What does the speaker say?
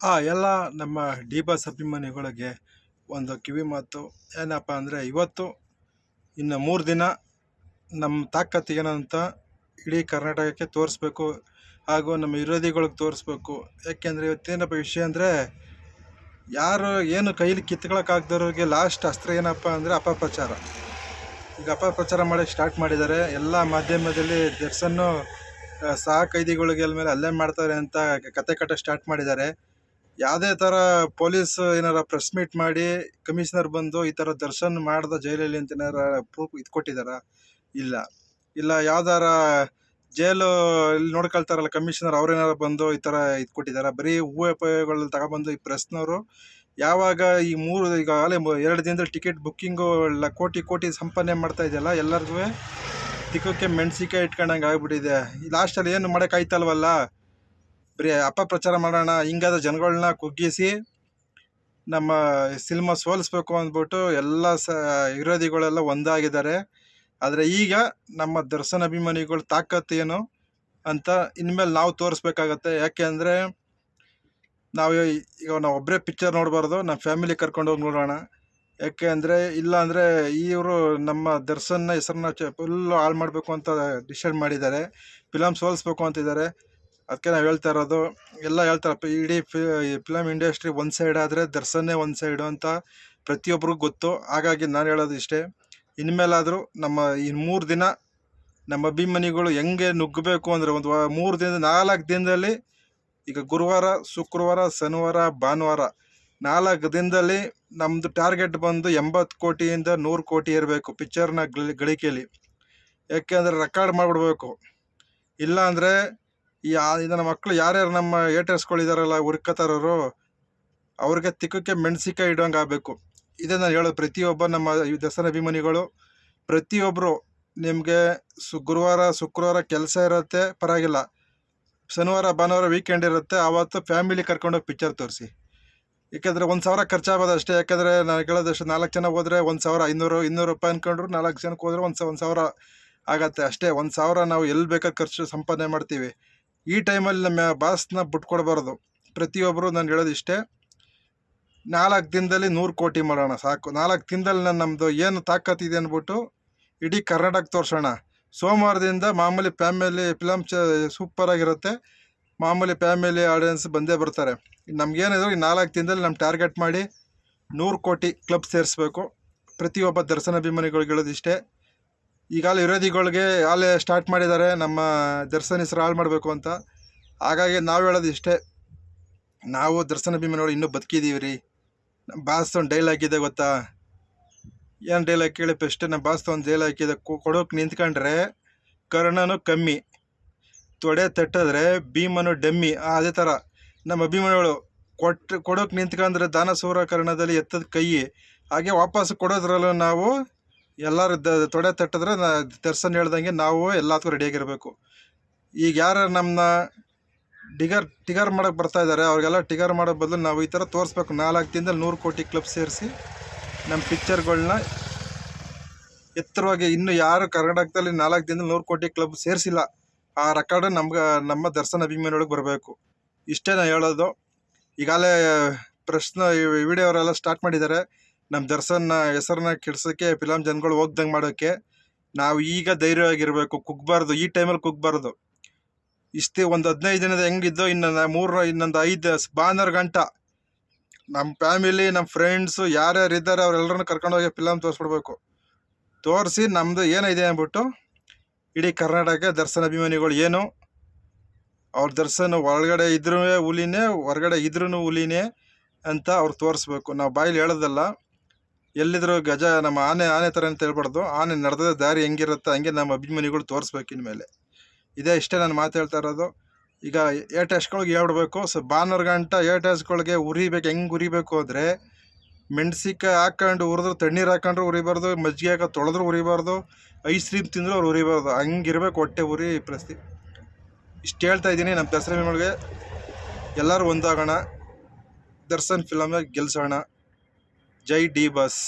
ಆ, ಎಲ್ಲ ನಮ್ಮ ಡಿ ಬಾಸ್ ಅಭಿಮಾನಿಗಳಿಗೆ ಒಂದು ಕಿವಿ ಮಾತು. ಏನಪ್ಪ ಅಂದರೆ ಇವತ್ತು, ಇನ್ನು ಮೂರು ದಿನ ನಮ್ಮ ತಾಕತ್ತು ಏನಂತ ಇಡೀ ಕರ್ನಾಟಕಕ್ಕೆ ತೋರಿಸ್ಬೇಕು ಹಾಗೂ ನಮ್ಮ ವಿರೋಧಿಗಳಿಗೆ ತೋರಿಸ್ಬೇಕು. ಯಾಕೆಂದರೆ ಇವತ್ತೇನಪ್ಪ ವಿಷಯ ಅಂದರೆ, ಯಾರು ಏನು ಕೈಲಿ ಕಿತ್ಕೊಳಕ್ಕಾಗ್ದವ್ರಿಗೆ ಲಾಸ್ಟ್ ಅಸ್ತ್ರ ಏನಪ್ಪ ಅಂದರೆ ಅಪಪ್ರಚಾರ. ಈಗ ಅಪಪ್ರಚಾರ ಮಾಡೋಕ್ಕೆ ಸ್ಟಾರ್ಟ್ ಮಾಡಿದ್ದಾರೆ. ಎಲ್ಲ ಮಾಧ್ಯಮದಲ್ಲಿ ದರ್ಶನ್ನು ಸಹ ಕೈದಿಗಳಿಗೆ ಮೇಲೆ ಹಲ್ಲೆ ಮಾಡ್ತಾರೆ ಅಂತ ಕತೆ ಕಟ್ಟ ಸ್ಟಾರ್ಟ್ ಮಾಡಿದ್ದಾರೆ. ಯಾವುದೇ ಥರ ಪೊಲೀಸ್ ಏನಾರ ಪ್ರೆಸ್ ಮೀಟ್ ಮಾಡಿ ಕಮಿಷನರ್ ಬಂದು ಈ ಥರ ದರ್ಶನ್ ಮಾಡ್ದ ಜೈಲಲ್ಲಿ ಅಂತ ಏನಾರ ಪ್ರೂಫ್ ಇದು ಇಲ್ಲ. ಇಲ್ಲ, ಯಾವ್ದಾರ ಜೈಲು ಇಲ್ಲಿ ನೋಡ್ಕೊಳ್ತಾರಲ್ಲ ಕಮಿಷನರ್ ಅವ್ರೇನಾರ ಬಂದು ಈ ಥರ ಇದು ಕೊಟ್ಟಿದ್ದಾರೆ? ಬರೀ ಹೂವು ತಗೊಬಂದು ಈ ಪ್ರೆಸ್ನವರು ಯಾವಾಗ ಈ ಮೂರು ಈಗ ಆಗಲೇ ಎರಡು ದಿನದಲ್ಲಿ ಟಿಕೆಟ್ ಬುಕ್ಕಿಂಗು ಎಲ್ಲ ಕೋಟಿ ಕೋಟಿ ಸಂಪಾದನೆ ಮಾಡ್ತಾ ಇದೆಯಲ್ಲ ಎಲ್ಲರಿಗೂ ತಿಕ್ಕಕ್ಕೆ ಮೆಣಸಿಕಾಯಿ ಇಟ್ಕೊಂಡಂಗೆ ಆಗ್ಬಿಟ್ಟಿದೆ. ಲಾಸ್ಟಲ್ಲಿ ಏನು ಮಾಡೋಕ್ಕಾಯ್ತಲ್ವಲ್ಲ ಬರೀ ಅಪಪ್ರಚಾರ ಮಾಡೋಣ, ಹಿಂಗಾದ ಜನಗಳನ್ನ ಕುಗ್ಗಿಸಿ ನಮ್ಮ ಸಿನಿಮಾ ಸೋಲಿಸ್ಬೇಕು ಅಂದ್ಬಿಟ್ಟು ಎಲ್ಲ ಸ, ವಿರೋಧಿಗಳೆಲ್ಲ ಒಂದಾಗಿದ್ದಾರೆ. ಆದರೆ ಈಗ ನಮ್ಮ ದರ್ಶನ್ ಅಭಿಮಾನಿಗಳ ತಾಕತ್ತು ಏನು ಅಂತ ಇನ್ಮೇಲೆ ನಾವು ತೋರಿಸ್ಬೇಕಾಗತ್ತೆ. ಯಾಕೆ ಅಂದರೆ ನಾವು ಈಗ ನಾವು ಒಬ್ಬರೇ ಪಿಕ್ಚರ್ ನೋಡಬಾರ್ದು, ನಮ್ಮ ಫ್ಯಾಮಿಲಿ ಕರ್ಕೊಂಡು ಹೋಗಿ ನೋಡೋಣ. ಯಾಕೆ ಅಂದರೆ ಇಲ್ಲ ಅಂದರೆ ಇವರು ನಮ್ಮ ದರ್ಶನ ಹೆಸರನ್ನ ಫುಲ್ಲು ಹಾಳು ಮಾಡಬೇಕು ಅಂತ ಡಿಸೈಡ್ ಮಾಡಿದ್ದಾರೆ. ಫಿಲಮ್ ಸೋಲಿಸ್ಬೇಕು ಅಂತಿದ್ದಾರೆ. ಅದಕ್ಕೆ ನಾವು ಹೇಳ್ತಾ ಇರೋದು, ಎಲ್ಲ ಹೇಳ್ತಾರಪ್ಪ ಇಡೀ ಫಿ ಫಿಲಮ್ ಇಂಡಸ್ಟ್ರಿ ಒಂದು ಸೈಡ್ ಆದರೆ ದರ್ಶನ್ನೇ ಒಂದು ಸೈಡು ಅಂತ ಪ್ರತಿಯೊಬ್ಬರಿಗೂ ಗೊತ್ತು. ಹಾಗಾಗಿ ನಾನು ಹೇಳೋದು ಇಷ್ಟೇ, ಇನ್ಮೇಲಾದರೂ ನಮ್ಮ ಈ ಮೂರು ದಿನ ನಮ್ಮ ಅಭಿಮಾನಿಗಳು ಹೆಂಗೆ ನುಗ್ಗಬೇಕು ಅಂದರೆ ಒಂದು ಮೂರು ದಿನದ, ನಾಲ್ಕು ದಿನದಲ್ಲಿ ಈಗ ಗುರುವಾರ, ಶುಕ್ರವಾರ, ಶನಿವಾರ, ಭಾನುವಾರ, ನಾಲ್ಕು ದಿನದಲ್ಲಿ ನಮ್ಮದು ಟಾರ್ಗೆಟ್ ಬಂದು ಎಂಬತ್ತು ಕೋಟಿಯಿಂದ ನೂರು ಕೋಟಿ ಇರಬೇಕು ಪಿಕ್ಚರ್ನ ಗಳ ಗಳಿಕೆಯಲ್ಲಿ ಯಾಕೆಂದರೆ ರೆಕಾರ್ಡ್ ಮಾಡಿಬಿಡ್ಬೇಕು. ಇಲ್ಲ ಅಂದರೆ ಈ ಇದನ್ನ ಮಕ್ಕಳು ಯಾರ್ಯಾರು ನಮ್ಮ ಏಟರ್ಸ್ಗಳಿದಾರಲ್ಲ ಹುರ್ಕತಾರರು ಅವ್ರಿಗೆ ತಿಕ್ಕಕ್ಕೆ ಮೆಣಸಿಕಾಯಿ ಇಡೋಂಗೆ ಆಗಬೇಕು. ಇದೇ ನಾನು ಹೇಳೋದು, ಪ್ರತಿಯೊಬ್ಬ ನಮ್ಮ ದಸರಾ ಅಭಿಮಾನಿಗಳು ಪ್ರತಿಯೊಬ್ಬರು ನಿಮಗೆ ಸು, ಗುರುವಾರ, ಶುಕ್ರವಾರ ಕೆಲಸ ಇರುತ್ತೆ, ಪರವಾಗಿಲ್ಲ. ಶನಿವಾರ, ಭಾನುವಾರ ವೀಕೆಂಡ್ ಇರುತ್ತೆ ಆವತ್ತು ಫ್ಯಾಮಿಲಿ ಕರ್ಕೊಂಡೋಗಿ ಪಿಕ್ಚರ್ ತೋರಿಸಿ. ಏಕೆಂದರೆ ಒಂದು ಸಾವಿರ ಖರ್ಚಾಗೋದು ಅಷ್ಟೇ, ಯಾಕಂದರೆ ನಾನು ಕೇಳೋದಷ್ಟು ನಾಲ್ಕು ಜನ ಹೋದರೆ ಒಂದು ಸಾವಿರ ಐನೂರು, ಇನ್ನೂರು ರೂಪಾಯಿ ಅಂದ್ಕೊಂಡ್ರು ನಾಲ್ಕು ಜನಕ್ಕೆ ಹೋದ್ರೆ ಒಂದು ಸಾವಿರ ಆಗತ್ತೆ. ಅಷ್ಟೇ, ಒಂದು ಸಾವಿರ ನಾವು ಎಲ್ಲಿ ಬೇಕಾದ್ರೆ ಖರ್ಚು ಸಂಪಾದನೆ ಮಾಡ್ತೀವಿ. ಈ ಟೈಮಲ್ಲಿ ನಮ್ಮ ಬಾಸ್ನ ಬಿಟ್ಕೊಡ್ಬಾರ್ದು. ಪ್ರತಿಯೊಬ್ಬರು ನಾನು ಹೇಳೋದು ಇಷ್ಟೇ, ನಾಲ್ಕು ದಿನದಲ್ಲಿ ನೂರು ಕೋಟಿ ಮಾಡೋಣ, ಸಾಕು. ನಾಲ್ಕು ದಿನದಲ್ಲಿ ನಾನು ನಮ್ಮದು ಏನು ತಾಕತ್ತಿದೆ ಅಂದ್ಬಿಟ್ಟು ಇಡೀ ಕರ್ನಾಟಕ ತೋರಿಸೋಣ. ಸೋಮವಾರದಿಂದ ಮಾಮೂಲಿ ಫ್ಯಾಮಿಲಿ ಫಿಲಮ್ ಚ ಸೂಪರಾಗಿರುತ್ತೆ ಮಾಮೂಲಿ ಫ್ಯಾಮಿಲಿ ಆಡಿಯನ್ಸ್ ಬಂದೇ ಬರ್ತಾರೆ. ನಮ್ಗೇನಿದ್ರು ಈ ನಾಲ್ಕು ದಿನದಲ್ಲಿ ನಮ್ಮ ಟಾರ್ಗೆಟ್ ಮಾಡಿ ನೂರು ಕೋಟಿ ಕ್ಲಬ್ ಸೇರಿಸ್ಬೇಕು. ಪ್ರತಿಯೊಬ್ಬ ದರ್ಶನಾಭಿಮಾನಿಗಳಿಗೆ ಹೇಳೋದು ಇಷ್ಟೇ. ಈಗಾಗಲೇ ವಿರೋಧಿಗಳಿಗೆ ಆಗಲೇ ಸ್ಟಾರ್ಟ್ ಮಾಡಿದ್ದಾರೆ, ನಮ್ಮ ದರ್ಶನ ಹೆಸರು ಹಾಳು ಮಾಡಬೇಕು ಅಂತ. ಹಾಗಾಗಿ ನಾವು ಹೇಳೋದು ಇಷ್ಟೇ. ನಾವು ದರ್ಶನ ಅಭಿಮಾನಿಗಳು ಇನ್ನೂ ಬದುಕಿದ್ದೀವಿ ರೀ ನಮ್ಮ ಬಾಸ್ ಒಂದು ಇದೆ ಗೊತ್ತಾ? ಏನು ಡೈಲಾಗ್ ಕೇಳಿ ಫಸ್ಟ್ ನಮ್ಮ ಬಾಸ್ ಒಂದು ಡೈಲಾಗ್ ಹಾಕಿದೆ ಕೊಡೋಕೆ ನಿಂತ್ಕೊಂಡ್ರೆ ಕರ್ಣನೂ ಕಮ್ಮಿ. ತೊಡೆ ತಟ್ಟಿದ್ರೆ ಭೀಮನು ಡಮ್ಮಿ. ಅದೇ ಥರ ನಮ್ಮ ಅಭಿಮಾನಿಗಳು ಕೊಟ್ಟು, ಕೊಡೋಕೆ ನಿಂತ್ಕೊಂಡ್ರೆ ದಾನಸೂರ ಕರ್ಣದಲ್ಲಿ ಎತ್ತದ ಕೈ. ಹಾಗೆ ವಾಪಸ್ ಕೊಡೋದ್ರಲ್ಲೂ ನಾವು ಎಲ್ಲರೂ ತೊಡೆ ತಟ್ಟಿದ್ರೆ ನಾ ದರ್ಶನ್ ಹೇಳ್ದಂಗೆ ನಾವು ಎಲ್ಲದಕ್ಕೂ ರೆಡಿಯಾಗಿರಬೇಕು ಈಗ ಯಾರು ನಮ್ಮನ್ನ ಡಿಗರ್ ಟಿಗರ್ ಮಾಡೋಕೆ ಬರ್ತಾ ಇದ್ದಾರೆ ಅವ್ರಿಗೆಲ್ಲ ಟಿಗರ್ ಮಾಡೋ ಬದಲು ನಾವು ಈ ಥರ ತೋರಿಸ್ಬೇಕು. ನಾಲ್ಕು ದಿನದಲ್ಲಿ ನೂರು ಕೋಟಿ ಕ್ಲಬ್ ಸೇರಿಸಿ ನಮ್ಮ ಪಿಕ್ಚರ್ಗಳನ್ನ ಎತ್ತರವಾಗಿ ಇನ್ನು ಯಾರು ಕರ್ನಾಟಕದಲ್ಲಿ ನಾಲ್ಕು ದಿನದಲ್ಲಿ ನೂರು ಕೋಟಿ ಕ್ಲಬ್ ಸೇರಿಸಿಲ್ಲ, ಆ ರೆಕಾರ್ಡ್ ನಮ್ಗೆ, ನಮ್ಮ ದರ್ಶನ ಅಭಿಮಾನಿಗಳಿಗೆ ಬರಬೇಕು. ಇಷ್ಟೇ ನಾನು ಹೇಳೋದು. ಈಗಾಗಲೇ ಪ್ರಶ್ನೆ ವಿಡಿಯೋ ಅವರೆಲ್ಲ ಸ್ಟಾರ್ಟ್ ಮಾಡಿದ್ದಾರೆ. ನಮ್ಮ ದರ್ಶನ್ನ ಹೆಸರನ್ನ ಕೆಡ್ಸೋಕ್ಕೆ ಫಿಲಮ್ ಜನಗಳು ಹೋಗ್ದಂಗೆ ಮಾಡೋಕ್ಕೆ ನಾವು ಈಗ ಧೈರ್ಯವಾಗಿರಬೇಕು ಕುಗ್ಬಾರ್ದು ಈ ಟೈಮಲ್ಲಿ ಕುಗ್ಬಾರ್ದು ಇಷ್ಟೇ ಒಂದು ಹದಿನೈದು ದಿನದ ಹೆಂಗಿದ್ದೋ, ಇನ್ನು ಮೂರು, ಇನ್ನೊಂದು ಐದು ಬಾನರ್ ಗಂಟ ನಮ್ಮ ಫ್ಯಾಮಿಲಿ ನಮ್ಮ ಫ್ರೆಂಡ್ಸು ಯಾರ್ಯಾರು ಇದ್ದಾರೆ ಅವರೆಲ್ಲರನ್ನು ಕರ್ಕೊಂಡೋಗಿ ಫಿಲಮ್ ತೋರಿಸ್ಬಿಡ್ಬೇಕು. ತೋರಿಸಿ ನಮ್ಮದು ಏನಿದೆ ಅಂದ್ಬಿಟ್ಟು, ಇಡೀ ಕರ್ನಾಟಕ ದರ್ಶನ ಅಭಿಮಾನಿಗಳು ಏನು? ಅವ್ರ ದರ್ಶನ ಒಳಗಡೆ ಇದ್ರೂ ಹುಲಿನೇ, ಹೊರಗಡೆ ಇದ್ರೂ ಹುಲಿನೇ ಅಂತ ಅವ್ರು ತೋರಿಸ್ಬೇಕು. ನಾವು ಬಾಯಲ್ಲಿ ಹೇಳೋದಲ್ಲ ಎಲ್ಲಿದ್ರು ಗಜ ನಮ್ಮ ಆನೆ ಆನೆ ಥರ ಅಂತ ಹೇಳ್ಬಾರ್ದು. ಆನೆ ನಡೆದ ದಾರಿ ಹೆಂಗಿರುತ್ತೆ ಹಂಗೆ ನಮ್ಮ ಅಭಿಮಾನಿಗಳು ತೋರಿಸ್ಬೇಕು ಇನ್ಮೇಲೆ. ಇದೇ ಇಷ್ಟೇ ನಾನು ಮಾತು ಹೇಳ್ತಾ ಇರೋದು. ಈಗ ಏಟೆಸ್ಗಳಿಗೆ ಹೇಳ್ಬಿಡ್ಬೇಕು. ಸೊ ಬಾನರ್ ಗಂಟ ಏಟೆಸ್ಗಳಿಗೆ ಉರಿಬೇಕು. ಹೆಂಗೆ ಉರಿಬೇಕು ಅಂದರೆ ಮೆಣಸಿಕಾಯಿ ಹಾಕೊಂಡು ಉರಿದ್ರು ತಣ್ಣೀರು ಹಾಕೊಂಡ್ರು ಉರಿಬಾರ್ದು, ಮಜ್ಜಿಗೆ ಹಾಕೋ ತೊಳೆದ್ರು ಉರಿಬಾರ್ದು ಐಸ್ ಕ್ರೀಮ್ ತಿಂದ್ರು ಅವ್ರು ಉರಿಬಾರ್ದು. ಹಂಗಿರ್ಬೇಕು ಹೊಟ್ಟೆ ಉರಿ ಪ್ರಸ್ತಿ ಇಷ್ಟು ಹೇಳ್ತಾ ಇದ್ದೀನಿ ನಮ್ಮ ದಸರಾ ಎಲ್ಲರೂ ಒಂದಾಗೋಣ. ದರ್ಶನ್ ಫಿಲಮ್ನ ಗೆಲ್ಸೋಣ. ಜೈ ಡಿ ಬಸ್